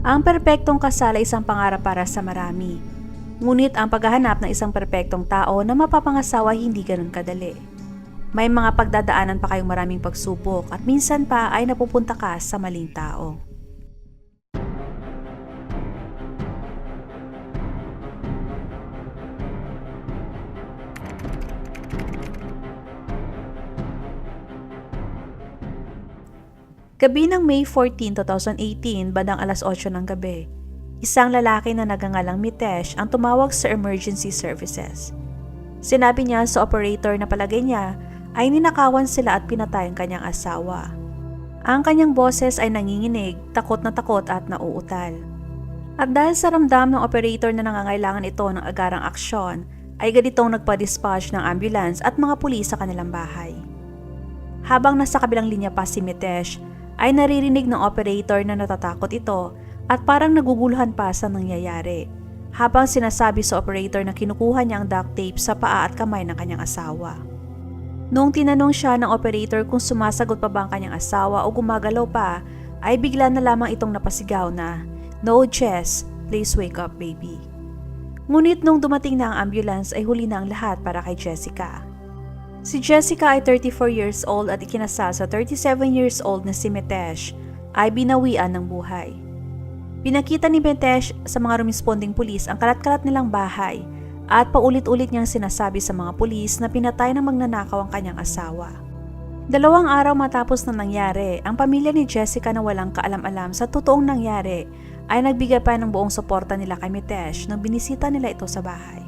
Ang perpektong kasal ay isang pangarap para sa marami. Ngunit ang paghahanap ng isang perpektong tao na mapapangasawa hindi ganun kadali. May mga pagdadaanan pa kayong maraming pagsubok at minsan pa ay napupunta ka sa maling tao. Gabi ng May 14, 2018, bandang alas 8 ng gabi, isang lalaki na nagangalang Mitesh ang tumawag sa emergency services. Sinabi niya sa operator na palagay niya ay ninakawan sila at pinatay ang kanyang asawa. Ang kanyang boses ay nanginginig, takot na takot at nauutal. At dahil sa ramdam ng operator na nangangailangan ito ng agarang aksyon, ay ganitong nagpa-dispatch ng ambulance at mga pulis sa kanilang bahay. Habang nasa kabilang linya pa si Mitesh, ay naririnig ng operator na natatakot ito at parang naguguluhan pa sa nangyayari. Habang sinasabi sa operator na kinukuha niya ang duct tape sa paa at kamay ng kanyang asawa. Noong tinanong siya ng operator kung sumasagot pa ba ang kanyang asawa o gumagalaw pa, ay bigla na lamang itong napasigaw na, No Jess, please wake up baby. Ngunit nung dumating na ang ambulance ay huli na ang lahat para kay Jessica. Si Jessica ay 34 years old at ikinasal sa 37 years old na si Mitesh ay binawian ng buhay. Pinakita ni Mitesh sa mga rumisponding pulis ang kalat-kalat nilang bahay at paulit-ulit niyang sinasabi sa mga pulis na pinatay ng magnanakaw ang kanyang asawa. Dalawang araw matapos na nangyari, ang pamilya ni Jessica na walang kaalam-alam sa totoong nangyari ay nagbigay pa ng buong suporta nila kay Mitesh nang binisita nila ito sa bahay.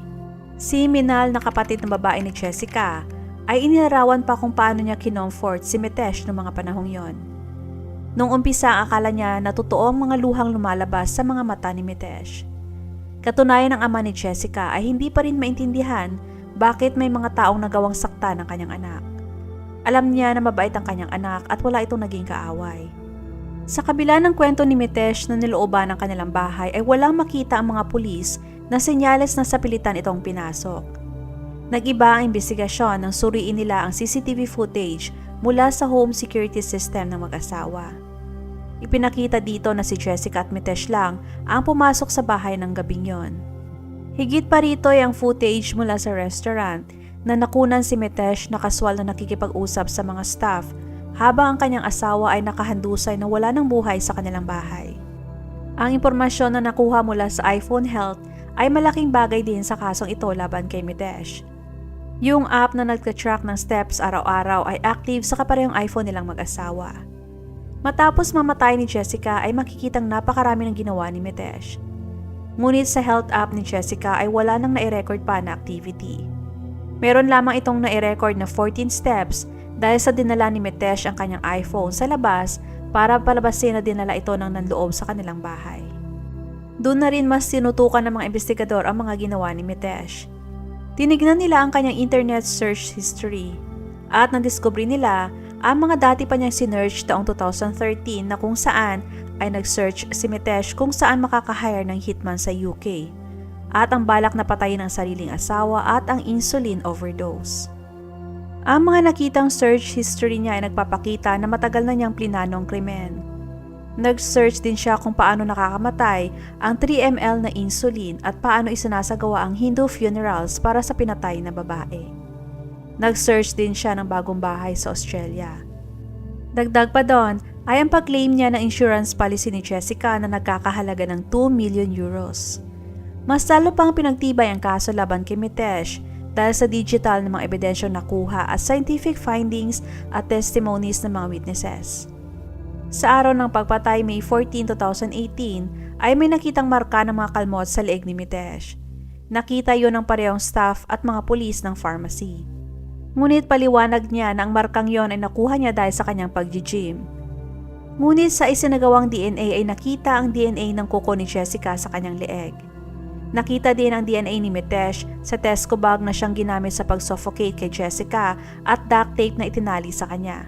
Si Minal na kapatid ng babae ni Jessica ay inilarawan pa kung paano niya kinomfort si Mitesh noong mga panahong yon. Nung umpisa akala niya na totoo ang mga luhang lumalabas sa mga mata ni Mitesh. Katunayan ng ama ni Jessica ay hindi pa rin maintindihan bakit may mga taong nagawang sakta ng kanyang anak. Alam niya na mabait ang kanyang anak at wala itong naging kaaway. Sa kabila ng kwento ni Mitesh na nilooban ng kanilang bahay ay walang makita ang mga pulis na senyales na sapilitan itong pinasok. Nag-iba ang investigasyon nang suriin nila ang CCTV footage mula sa home security system ng mag-asawa. Ipinakita dito na si Jessica at Mitesh lang ang pumasok sa bahay ng gabing yon. Higit pa rito ay ang footage mula sa restaurant na nakunan si Mitesh na kaswal na nakikipag-usap sa mga staff habang ang kanyang asawa ay nakahandusay na wala ng buhay sa kanilang bahay. Ang impormasyon na nakuha mula sa iPhone Health ay malaking bagay din sa kasong ito laban kay Mitesh. Yung app na nagka-track ng steps araw-araw ay active sa kaparehong iPhone nilang mag-asawa. Matapos mamatay ni Jessica ay makikitang napakarami ng ginawa ni Mitesh. Ngunit sa health app ni Jessica ay wala nang nai-record pa na activity. Meron lamang itong nai-record na 14 steps dahil sa dinala ni Mitesh ang kanyang iPhone sa labas para palabasin na dinala ito ng nanloob sa kanilang bahay. Doon na rin mas sinutukan ng mga investigador ang mga ginawa ni Mitesh. Tinignan nila ang kanyang internet search history at nadiskubre nila ang mga dati pa niyang sinearch taong 2013 na kung saan ay nag-search si Mitesh kung saan makakahire ng hitman sa UK at ang balak na patayin ang sariling asawa at ang insulin overdose. Ang mga nakitang search history niya ay nagpapakita na matagal na niyang plinano ang krimen. Nag-search din siya kung paano nakakamatay ang 3ml na insulin at paano isinasagawa ang Hindu funerals para sa pinatay na babae. Nag-search din siya ng bagong bahay sa Australia. Dagdag pa doon ay ang pag-claim niya ng insurance policy ni Jessica na nagkakahalaga ng 2 million euros. Mas lalo pang pinagtibay ang kaso laban kay Mitesh dahil sa digital na mga ebidensyong nakuha at scientific findings at testimonies ng mga witnesses. Sa araw ng pagpatay May 14, 2018 ay may nakitang marka ng mga kalmot sa leeg ni Mitesh. Nakita yon ng parehong staff at mga pulis ng pharmacy. Ngunit paliwanag niya na ang markang yon ay nakuha niya dahil sa kanyang pag-gym. Ngunit sa isinagawang DNA ay nakita ang DNA ng kuko ni Jessica sa kanyang leeg. Nakita din ang DNA ni Mitesh sa Tesco bag na siyang ginamit sa pag-suffocate kay Jessica at duct tape na itinali sa kanya.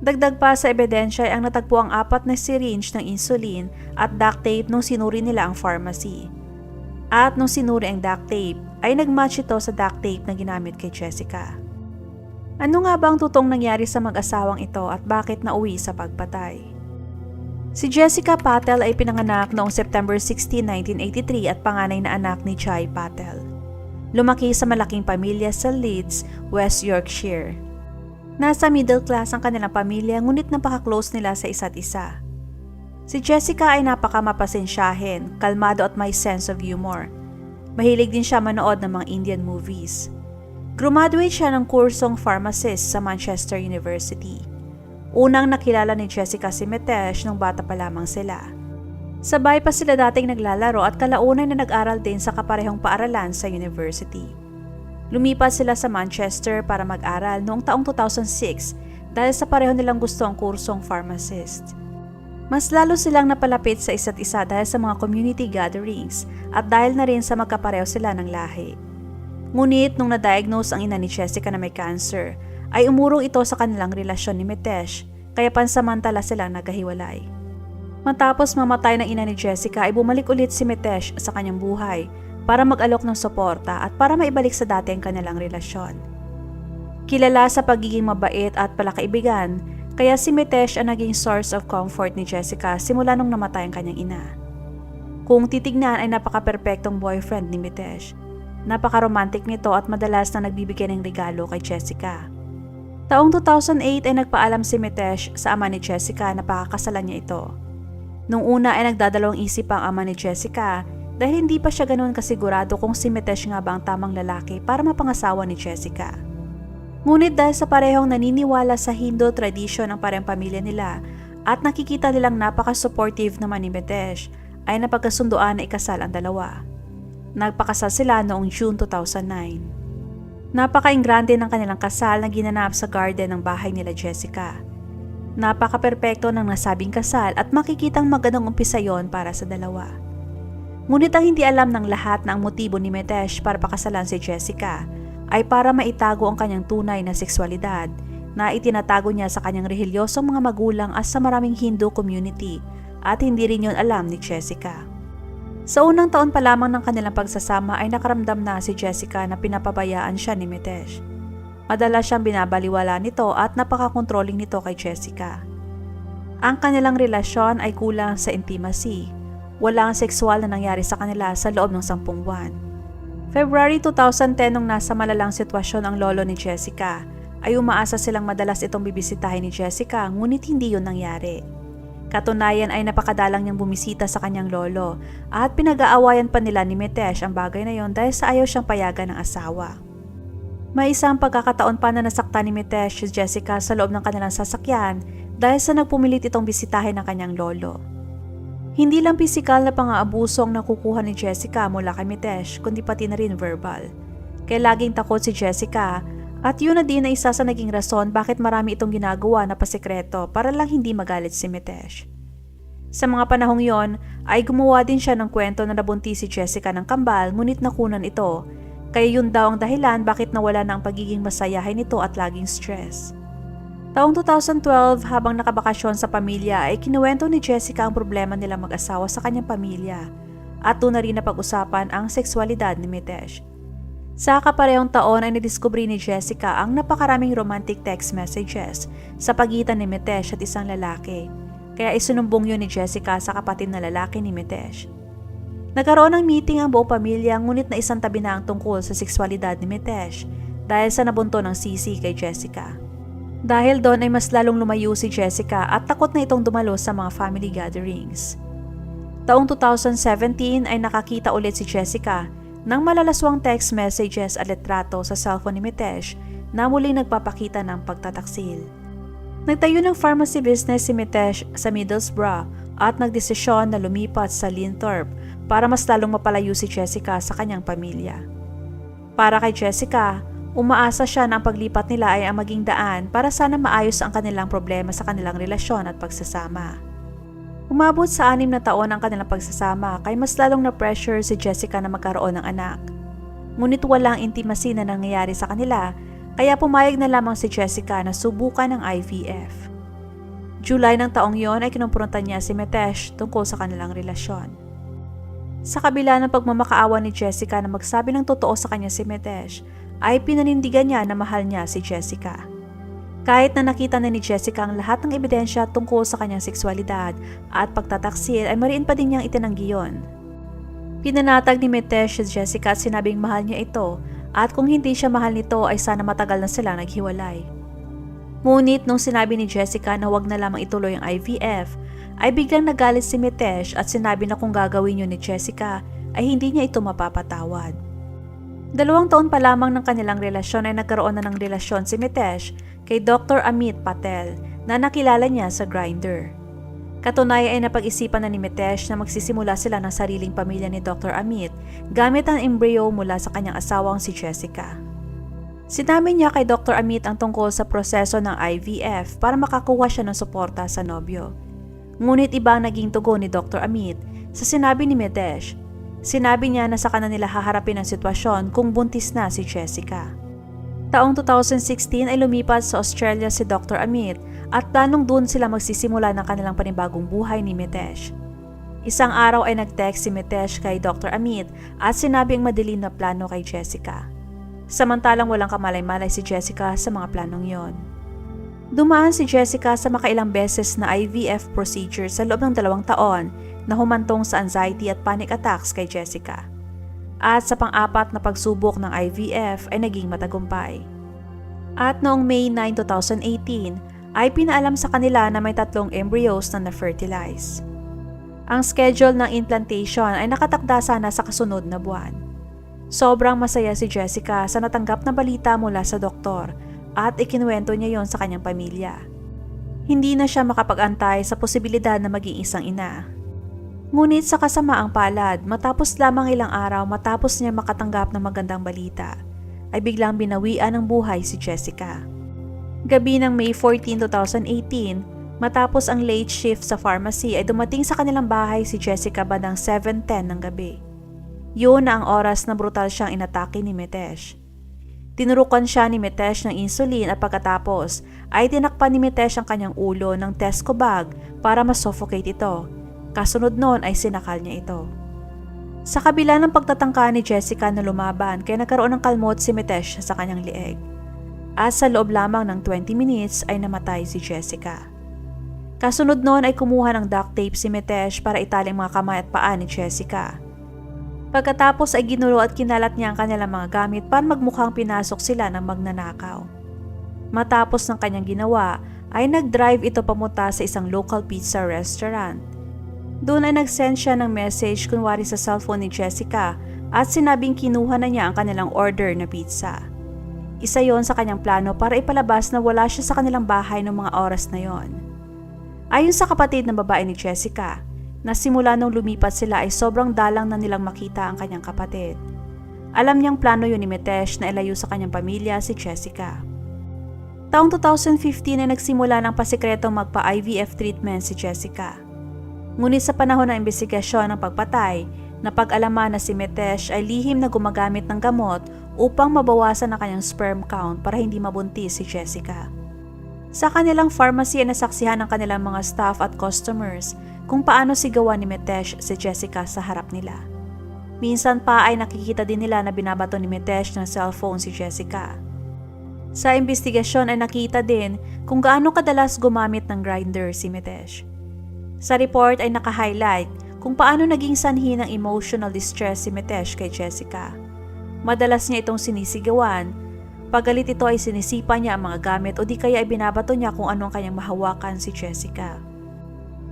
Dagdag pa sa ebidensya ay ang natagpo ang apat na syringe ng insulin at duct tape nung sinuri nila ang pharmacy. At nung sinuri ang duct tape, ay nagmatch ito sa duct tape na ginamit kay Jessica. Ano nga ba ang totoong nangyari sa mag-asawang ito at bakit nauwi sa pagpatay? Si Jessica Patel ay pinanganak noong September 16, 1983 at panganay na anak ni Chai Patel. Lumaki sa malaking pamilya sa Leeds, West Yorkshire. Nasa middle class ang kanilang pamilya ngunit napaka-close nila sa isa't isa. Si Jessica ay napakamapasensyahin, kalmado at may sense of humor. Mahilig din siya manood ng mga Indian movies. Graduate siya ng kursong pharmacist sa Manchester University. Unang nakilala ni Jessica si Mitesh nung bata pa lamang sila. Sabay pa sila dating naglalaro at kalaunan na nag-aral din sa kaparehong paaralan sa university. Lumipat sila sa Manchester para mag-aral noong taong 2006 dahil sa pareho nilang gusto ang kursong pharmacist. Mas lalo silang napalapit sa isa't isa dahil sa mga community gatherings at dahil na rin sa magkapareho sila ng lahi. Ngunit nung na-diagnose ang ina ni Jessica na may cancer, ay umurong ito sa kanilang relasyon ni Mitesh kaya pansamantala silang nagkahiwalay. Matapos mamatay ng ina ni Jessica ay bumalik ulit si Mitesh sa kanyang buhay para mag-alok ng suporta at para maibalik sa dati ang kanilang relasyon. Kilala sa pagiging mabait at palakaibigan, kaya si Mitesh ang naging source of comfort ni Jessica simula nung namatay ang kanyang ina. Kung titignan ay napaka-perpektong boyfriend ni Mitesh. Napaka-romantic nito at madalas na nagbibigay ng regalo kay Jessica. Taong 2008 ay nagpaalam si Mitesh sa ama ni Jessica na pakakasalan niya ito. Nung una ay nagdadalawang isip ang ama ni Jessica dahil hindi pa siya ganoon kasigurado kung si Mitesh nga ba ang tamang lalaki para mapangasawa ni Jessica. Ngunit dahil sa parehong naniniwala sa Hindu tradition ng parehong pamilya nila at nakikita nilang napaka-supportive naman ni Mitesh, ay napagkasunduan na ikasal ang dalawa. Nagpakasal sila noong June 2009. Napaka-ingrande ng kanilang kasal na ginanap sa garden ng bahay nila Jessica. Napaka-perpekto ng nasabing kasal at makikitang magandang umpisa yon para sa dalawa. Ngunit ang hindi alam ng lahat na ang motibo ni Mitesh para pakasalan si Jessica ay para maitago ang kanyang tunay na sexualidad na itinatago niya sa kanyang rehilyosong mga magulang at sa maraming Hindu community at hindi rin yon alam ni Jessica. Sa unang taon pa lamang ng kanilang pagsasama ay nakaramdam na si Jessica na pinapabayaan siya ni Mitesh. Madalas siyang binabaliwala nito at napaka-controlling nito kay Jessica. Ang kanilang relasyon ay kulang sa intimacy. Walang sexual na nangyari sa kanila sa loob ng sampung buwan. February 2010 nung nasa malalang sitwasyon ang lolo ni Jessica, ay umaasa silang madalas itong bibisitahin ni Jessica ngunit hindi yun nangyari. Katunayan ay napakadalang niyang bumisita sa kanyang lolo at pinag-aawayan pa nila ni Mitesh ang bagay na yon dahil sa ayaw siyang payagan ng asawa. May isang pagkakataon pa na nasaktan ni Mitesh si Jessica sa loob ng kanilang sasakyan dahil sa nagpumilit itong bisitahin ng kanyang lolo. Hindi lang pisikal na pang-aabuso ang nakukuha ni Jessica mula kay Mitesh kundi pati na rin verbal. Kaya laging takot si Jessica at yun na din na isa sa naging rason bakit marami itong ginagawa na pasikreto para lang hindi magalit si Mitesh. Sa mga panahong yon ay gumawa din siya ng kwento na nabunti si Jessica ng kambal ngunit nakunan ito, kaya yun daw ang dahilan bakit nawala na ang pagiging masayahin nito at laging stress. Taong 2012 habang nakabakasyon sa pamilya ay kinuwento ni Jessica ang problema nila mag-asawa sa kanyang pamilya at doon na rin napag-usapan ang sexualidad ni Mitesh. Sa kaparehong taon ay nadiskubre ni Jessica ang napakaraming romantic text messages sa pagitan ni Mitesh at isang lalaki. Kaya isunumbong yun ni Jessica sa kapatid na lalaki ni Mitesh. Nagkaroon ng meeting ang buong pamilya ngunit na isang tabi na ang tungkol sa sexualidad ni Mitesh dahil sa nabunto ng sisi kay Jessica. Dahil doon ay mas lalong lumayo si Jessica at takot na itong dumalo sa mga family gatherings. Taong 2017 ay nakakita ulit si Jessica ng malalaswang text messages at letrato sa cellphone ni Mitesh na muling nagpapakita ng pagtataksil. Nagtayo ng pharmacy business si Mitesh sa Middlesbrough at nagdesisyon na lumipat sa Linthorpe para mas lalong mapalayo si Jessica sa kanyang pamilya. Para kay Jessica, umaasa siya na ang paglipat nila ay ang maging daan para sana maayos ang kanilang problema sa kanilang relasyon at pagsasama. Umabot sa anim na taon ang kanilang pagsasama kay mas lalong na pressure si Jessica na magkaroon ng anak. Ngunit walang intimacy na nangyayari sa kanila kaya pumayag na lamang si Jessica na subukan ng IVF. July ng taong yon ay kinumpronta niya si Mitesh tungkol sa kanilang relasyon. Sa kabila ng pagmamakaawa ni Jessica na magsabi ng totoo sa kanya si Mitesh, ay pinanindigan niya na mahal niya si Jessica. Kahit na nakita na ni Jessica ang lahat ng ebidensya tungkol sa kanyang sexualidad at pagtataksil ay mariin pa din niyang itinanggi yon. Pinanatag ni Mitesh si Jessica at sinabing mahal niya ito at kung hindi siya mahal nito ay sana matagal na silang naghiwalay. Ngunit nung sinabi ni Jessica na wag na lamang ituloy ang IVF, ay biglang nagalit si Mitesh at sinabi na kung gagawin yun ni Jessica ay hindi niya ito mapapatawad. Dalawang taon pa lamang ng kanilang relasyon ay nagkaroon na ng relasyon si Mitesh kay Dr. Amit Patel na nakilala niya sa Grindr. Katunayan ay napag-isipan na ni Mitesh na magsisimula sila ng sariling pamilya ni Dr. Amit gamit ang embryo mula sa kanyang asawang si Jessica. Sinabi niya kay Dr. Amit ang tungkol sa proseso ng IVF para makakuha siya ng suporta sa nobyo. Ngunit iba ang naging tugon ni Dr. Amit sa sinabi ni Mitesh. Sinabi niya na sa kanan nila haharapin ang sitwasyon kung buntis na si Jessica. Taong 2016 ay lumipat sa Australia si Dr. Amit at planong doon sila magsisimula ng kanilang panibagong buhay ni Mitesh. Isang araw ay nag-text si Mitesh kay Dr. Amit at sinabi ang madilim na plano kay Jessica. Samantalang walang kamalay-malay si Jessica sa mga planong yon. Dumaan si Jessica sa makailang beses na IVF procedure sa loob ng dalawang taon na humantong sa anxiety at panic attacks kay Jessica. At sa pang-apat na pagsubok ng IVF ay naging matagumpay. At noong May 9, 2018 ay pinaalam sa kanila na may tatlong embryos na na-fertilize. Ang schedule ng implantation ay nakatakda sana sa kasunod na buwan. Sobrang masaya si Jessica sa natanggap na balita mula sa doktor at ikinuwento niya yon sa kanyang pamilya. Hindi na siya makapag-antay sa posibilidad na maging isang ina. Ngunit sa kasamaang palad, matapos lamang ilang araw matapos niya makatanggap ng magandang balita, ay biglang binawian ng buhay si Jessica. Gabi ng May 14, 2018, matapos ang late shift sa pharmacy ay dumating sa kanilang bahay si Jessica bandang 7.10 ng gabi. Yun na ang oras na brutal siyang inatake ni Mitesh. Tinurukan siya ni Mitesh ng insulin at pagkatapos ay tinakpan ni Mitesh ang kanyang ulo ng Tesco bag para masuffocate ito. Kasunod noon ay sinakal niya ito. Sa kabila ng pagtatangka ni Jessica na lumaban kaya nagkaroon ng kalmot si Mitesh sa kanyang lieg. At sa loob lamang ng 20 minutes ay namatay si Jessica. Kasunod noon ay kumuha ng duct tape si Mitesh para itali mga kamay at paa ni Jessica. Pagkatapos ay ginulo at kinalat niya ang kanilang mga gamit para magmukhang pinasok sila ng magnanakaw. Matapos ng kanyang ginawa, ay nag-drive ito pamunta sa isang local pizza restaurant. Doon ay nag-send siya ng message kunwari sa cellphone ni Jessica at sinabing kinuha na niya ang kanilang order na pizza. Isa yon sa kanyang plano para ipalabas na wala siya sa kanilang bahay ng mga oras na yon. Ayon sa kapatid ng babae ni Jessica, na simula nung lumipat sila ay sobrang dalang na nilang makita ang kanyang kapatid. Alam niyang plano yun ni Mitesh na ilayo sa kanyang pamilya si Jessica. Taong 2015 ay nagsimula ng pasikretong magpa-IVF treatment si Jessica. Ngunit sa panahon ng investigasyon ng pagpatay, napag-alaman na si Mitesh ay lihim na gumagamit ng gamot upang mabawasan ang kanyang sperm count para hindi mabuntis si Jessica. Sa kanilang pharmacy ay nasaksihan ng kanilang mga staff at customers kung paano sigawan ni Mitesh si Jessica sa harap nila. Minsan pa ay nakikita din nila na binabato ni Mitesh ng cellphone si Jessica. Sa investigasyon ay nakita din kung gaano kadalas gumamit ng grinder si Mitesh. Sa report ay naka-highlight kung paano naging sanhi ng emotional distress si Mitesh kay Jessica. Madalas niya itong sinisigawan. Pagalit ito ay sinisipa niya ang mga gamit o di kaya ay binabato niya kung anong kanyang mahawakan si Jessica.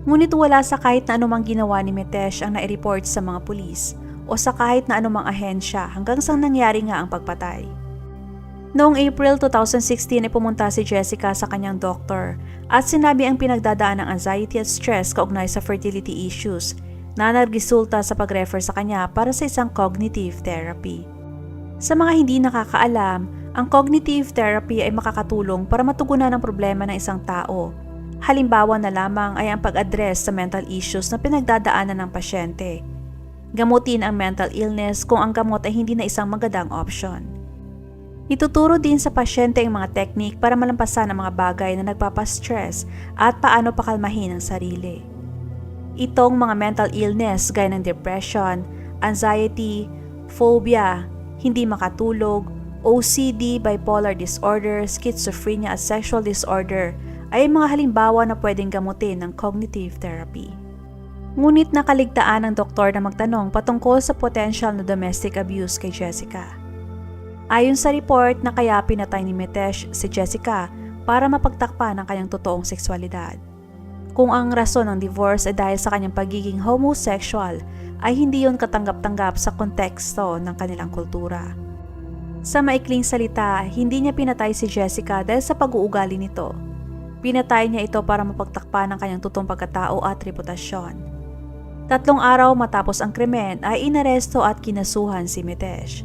Ngunit wala sa kahit na anumang ginawa ni Mitesh ang nai-report sa mga pulis o sa kahit na anumang ahensya hanggang sa nangyari nga ang pagpatay. Noong April 2016 ay pumunta si Jessica sa kanyang doktor at sinabi ang pinagdadaan ng anxiety at stress kaugnay sa fertility issues na nagresulta sa pag-refer sa kanya para sa isang cognitive therapy. Sa mga hindi nakakaalam, ang cognitive therapy ay makakatulong para matugunan ang problema ng isang tao. Halimbawa na lamang ay ang pag-address sa mental issues na pinagdadaanan ng pasyente. Gamutin ang mental illness kung ang gamot ay hindi na isang magandang option. Ituturo din sa pasyente ang mga teknik para malampasan ang mga bagay na nagpapastress at paano pakalmahin ang sarili. Itong mga mental illness gaya ng depression, anxiety, phobia, hindi makatulog, OCD, bipolar disorder, schizophrenia at sexual disorder ay mga halimbawa na pwedeng gamutin ng cognitive therapy. Ngunit nakaligtaan ng doktor na magtanong patungkol sa potential na domestic abuse kay Jessica. Ayon sa report na kaya pinatay ni Mitesh si Jessica para mapagtakpan ang kanyang totoong sexualidad. Kung ang rason ng divorce ay dahil sa kanyang pagiging homosexual, ay hindi yon katanggap-tanggap sa konteksto ng kanilang kultura. Sa maikling salita, hindi niya pinatay si Jessica dahil sa pag-uugali nito. Pinatay niya ito para mapagtakpan ang kanyang totoong pagkatao at reputasyon. Tatlong araw matapos ang krimen ay inaresto at kinasuhan si Mitesh.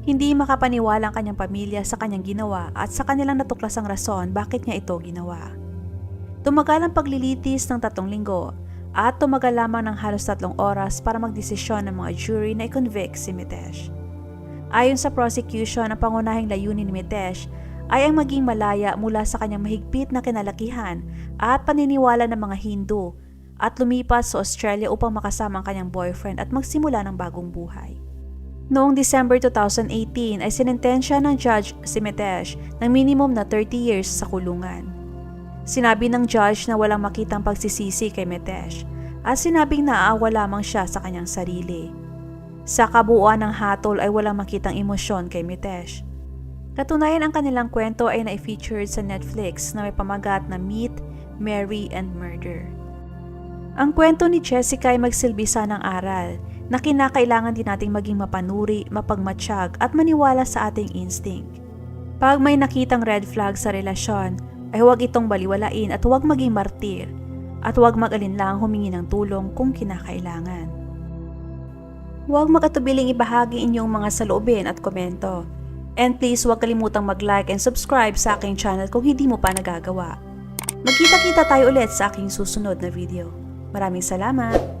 Hindi makapaniwala ang kanyang pamilya sa kanyang ginawa at sa kanilang natuklasang rason bakit niya ito ginawa. Tumagal ang paglilitis ng tatlong linggo at tumagal lamang ng halos tatlong oras para magdesisyon ng mga jury na i-convict si Mitesh. Ayon sa prosecution, ang pangunahing layunin ni Mitesh ay ang maging malaya mula sa kanyang mahigpit na kinalakihan at paniniwala ng mga Hindu at lumipas sa Australia upang makasama ang kanyang boyfriend at magsimula ng bagong buhay. Noong December 2018 ay sinentensya ng judge si Mitesh ng minimum na 30 years sa kulungan. Sinabi ng judge na walang makitang pagsisisi kay Mitesh at sinabing naaawa lamang siya sa kanyang sarili. Sa kabuuan ng hatol ay walang makitang emosyon kay Mitesh. Katunayan ang kanilang kwento ay na-featured sa Netflix na may pamagat na Meet, Marry, and Murder. Ang kwento ni Jessica ay magsilbi ng aral na kinakailangan din nating maging mapanuri, mapagmatsyag at maniwala sa ating instinct. Pag may nakitang red flag sa relasyon, ay huwag itong baliwalain at huwag maging martir at huwag mag-alinlang humingi ng tulong kung kinakailangan. Huwag makatubiling ibahagi inyong mga saloobin at komento. And please huwag kalimutang mag-like and subscribe sa aking channel kung hindi mo pa nagagawa. Magkita-kita tayo ulit sa aking susunod na video. Maraming salamat!